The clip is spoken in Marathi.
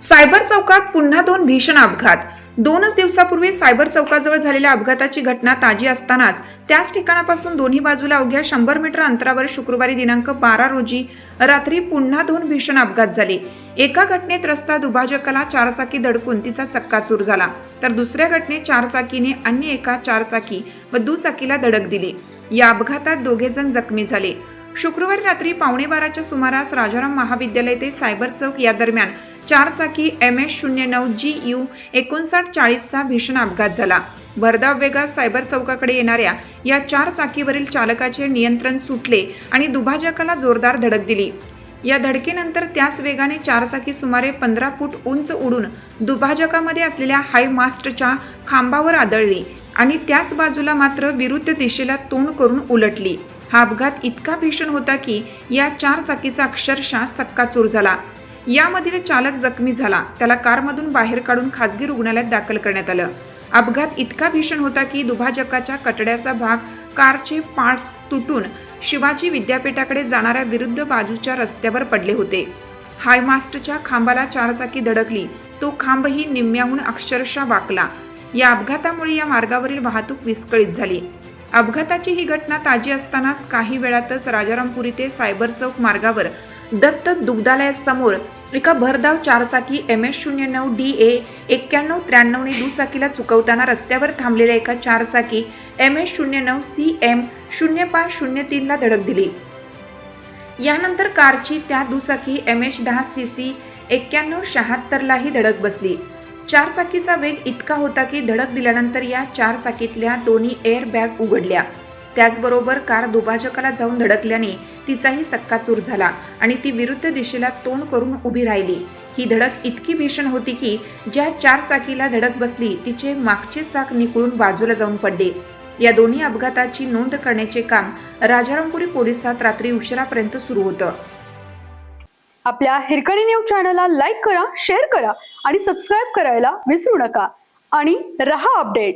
सायबर चौकात पुन्हा दोन भीषण अपघात. दोनच दिवसापूर्वी सायबर चौकाजवळ झालेल्या अपघाताची घटना ताजी असतानाच त्याच ठिकाणापासून दोन्ही बाजूला अवघ्या शंभर मीटर अंतरावर शुक्रवारी दिनांक बारा रोजी रात्री पुन्हा दोन भीषण अपघात झाले. एका घटनेत रस्ता दुभाजकाला चारचाकी धडकून तिचा चक्काचूर झाला. तर दुसऱ्या घटनेत चारचाकीने अन्य एका चारचाकी व दुचाकीला धडक दिली. या अपघातात दोघेजण जखमी झाले. शुक्रवारी रात्री पावणे बाराच्या सुमारास राजाराम महाविद्यालय ते सायबर चौक या दरम्यान चारचाकी एम एस शून्य नऊ जी यू एकोणसाठ चाळीसचा भीषण अपघात झाला. भरधाव वेगात सायबर चौकाकडे येणाऱ्या या चार चाकीवरील चालकाचे नियंत्रण सुटले आणि दुभाजकाला जोरदार धडक दिली. या धडकेनंतर त्याच वेगाने चारचाकी सुमारे पंधरा फूट उंच उडून दुभाजकामध्ये असलेल्या हाय मास्टच्या खांबावर आदळली आणि त्याच बाजूला मात्र विरुद्ध दिशेला तोंड करून उलटली. हा अपघात इतका भीषण होता की या चार चाकीचा अक्षरशः चक्काचूर झाला. यामधील चालक जखमी झाला. त्याला कारमधून बाहेर काढून खाजगी रुग्णालयात दाखल करण्यात आलं. अपघात इतका भीषण होता की दुभाजकाच्या कटड्याचा भाग कारचे पार्ट्स तुटून शिवाजी विद्यापीठाकडे जाणाऱ्या विरुद्ध बाजूच्या रस्त्यावर पडले होते. हायमास्टच्या खांबाला चारचाकी धडकली. तो खांबही निम्म्याहून अक्षरशः वाकला. या अपघातामुळे या मार्गावरील वाहतूक विस्कळीत झाली. अपघाताची ही घटना ताजी असतानाच काही वेळातच राजारामपुरी ते सायबर चौक मार्गावर दत्त दुग्धालयासमोर एका भरधाव चारचाकी एम एस शून्य नऊ डी ए एक्क्याण्णव त्र्याण्णवने दुचाकीला चुकवताना रस्त्यावर थांबलेल्या एका चारचाकी एम एस शून्य नऊ सी एम शून्य पाच शून्य तीनला धडक दिली. यानंतर कारची त्या दुचाकी एम एच दहा सी सी एक्क्याण्णव शहात्तरलाही धडक बसली. चारचाकीचा वेग इतका होता की धडक दिल्यानंतर या चार चाकीतल्या दोन्ही एअर बॅग उघडल्या. त्याचबरोबर कार दुभाजकाला जाऊन धडकल्याने तिचाही चक्काचूर झाला आणि ती विरुद्ध दिशेला तोंड करून उभी राहिली. ही धडक इतकी भीषण होती की ज्या चार चाकीला धडक बसली तिचे मागचे चाक निकळून बाजूला जाऊन पडले. या दोन्ही अपघाताची नोंद करण्याचे काम राजारामपुरी पोलिसात रात्री उशिरापर्यंत सुरू होतं. आपल्या हिरकणी न्यूज चॅनलला लाईक करा शेअर करा आणि सबस्क्राईब करायला विसरू नका. आणि रहा अपडेट.